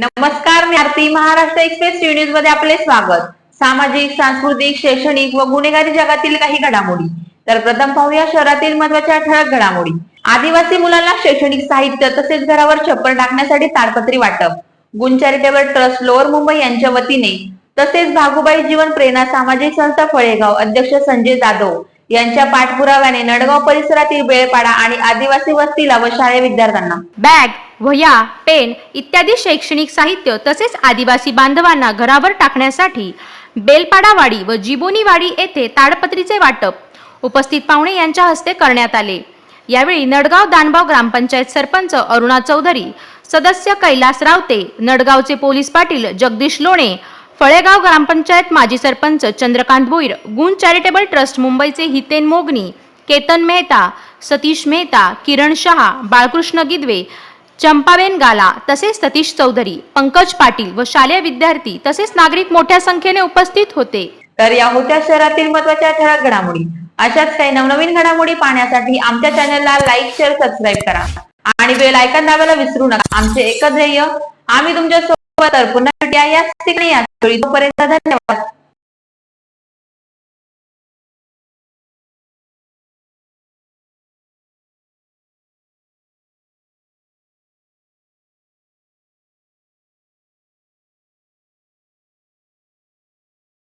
नमस्कार आरती Maharashtra express T न्यूजमध्ये आपले स्वागत. सामाजिक सांस्कृतिक शैक्षणिक व गुन्हेगारी जगातील काही घडामोडी. तर प्रथम पाहूया शहरातील महत्त्वाच्या ठळक घडामोडी. आदिवासी मुलांना शैक्षणिक साहित्य तसेच घरावर छप्पर टाकण्यासाठी ताडपत्री वाटप. गुण चॅरिटेबल ट्रस्ट लोअर मुंबई यांच्या वतीने. तसेच भागुबाई जीवन प्रेरणा सामाजिक संस्था फळेगाव अध्यक्ष संजय जाधव यांच्या पाठपुराव्याने नडगाव परिसरातील बेळपाडा आणि आदिवासी वस्तीला व शाळे विद्यार्थ्यांना. बॅग. वह्या पेन इत्यादी शैक्षणिक साहित्य तसेच आदिवासी बांधवांना घरावर टाकण्यासाठी बेलपाडावाडी व जिबोनीवाडी येथे ताडपत्रीचे वाटप उपस्थित पाहुणे यांच्या हस्ते करण्यात आले. यावेळी नडगाव दानगाव ग्रामपंचायत सरपंच अरुणा चौधरी सदस्य कैलास रावते नडगावचे पोलीस पाटील जगदीश लोणे फळेगाव ग्रामपंचायत माजी सरपंच चंद्रकांत भोईर गुण चॅरिटेबल ट्रस्ट मुंबईचे हितेन मोगनी केतन मेहता सतीश मेहता किरण शहा बाळकृष्ण गिदवे चंपाबेन गाला तसेच सतीश चौधरी पंकज पाटील व शालेय विद्यार्थी तसेच नागरिक मोठ्या संख्येने उपस्थित होते. तर या होत्या शहरातील महत्त्वाच्या ठळक घडामोडी. अशाच काही नवनवीन घडामोडी पाहण्यासाठी आमच्या चॅनलला लाईक शेअर सबस्क्राईब करा. आणि बेल आयकॉन दाबायला विसरू नका. आमचे एकच ध्येय आम्ही तुमच्यासोबत पुन्हा भेटूया. याच ठिकाणी तोपर्यंत धन्यवाद.